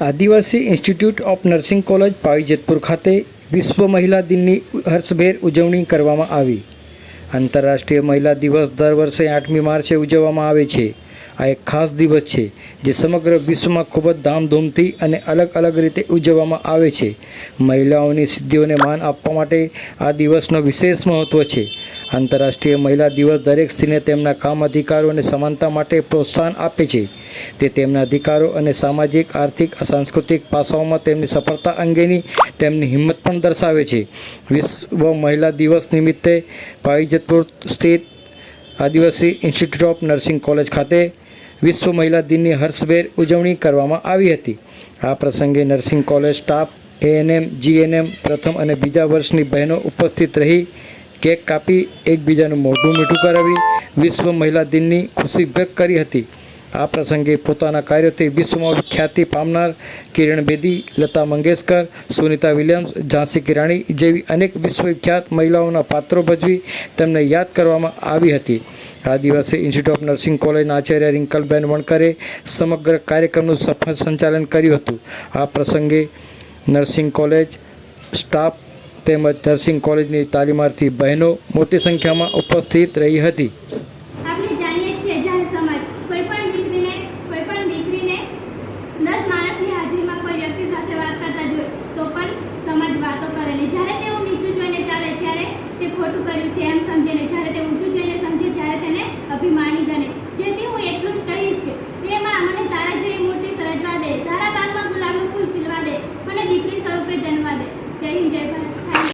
Adivasi institute of nursing college Pavijetpur ખાતે વિશ્વ મહિલા દિનની હર્ષભેર ઉજવણી કરવામાં આવી. આંતરરાષ્ટ્રીય મહિલા દિવસ દર વર્ષે આઠમી માર્ચે ઉજવવામાં આવે છે. આ એક ખાસ દિવસ છે, જે સમગ્ર વિશ્વમાં ખૂબ જ ધામધૂમથી અને અલગ અલગ રીતે ઉજવવામાં આવે છે. મહિલાઓની સિદ્ધિઓને માન આપવા માટે આ દિવસનો વિશેષ મહત્ત્વ છે. આંતરરાષ્ટ્રીય મહિલા દિવસ દરેક સ્ત્રીને તેમના કામ અધિકારો અને સમાનતા માટે પ્રોત્સાહન આપે છે. તે તેમના અધિકારો અને સામાજિક, આર્થિક સાંસ્કૃતિક પાસાઓમાં તેમની સફળતા અંગેની તેમની હિંમત પણ દર્શાવે છે. વિશ્વ મહિલા દિવસ નિમિત્તે પાવીજતપુર સ્થિત આદિવાસી ઇન્સ્ટિટ્યૂટ ઓફ નર્સિંગ કોલેજ ખાતે વિશ્વ મહિલા દિનની હર્ષભેર ઉજવણી કરવામાં આવી હતી. આ પ્રસંગે nursing college staff ANM GNM પ્રથમ અને બીજા વર્ષની બહેનો ઉપસ્થિત રહી, કેક કાપી, એકબીજાનું મોઢું મીઠું કરાવી, વિશ્વ મહિલા દિનની ખુશી વ્યક્ત કરી હતી. આ પ્રસંગે પોતાના કાર્યોથી વિશ્વમાં ખ્યાતિ પામનાર કિરણ બેદી, લતા મંગેશકર, સુનિતા વિલિયમ્સ, ઝાંસી કિરાણી જેવી અનેક વિશ્વવિખ્યાત મહિલાઓના પાત્રો ભજવી તેમને યાદ કરવામાં આવી હતી. આ દિવસે ઇન્સ્ટિટ્યૂટ ઓફ નર્સિંગ કોલેજના આચાર્ય રિંકલબેન વણકરે સમગ્ર કાર્યક્રમનું સફળ સંચાલન કર્યું હતું. આ પ્રસંગે નર્સિંગ કોલેજ સ્ટાફ તેમજ નર્સિંગ કોલેજની તાલીમાર્થી બહેનો મોટી સંખ્યામાં ઉપસ્થિત રહી હતી. અભિમાની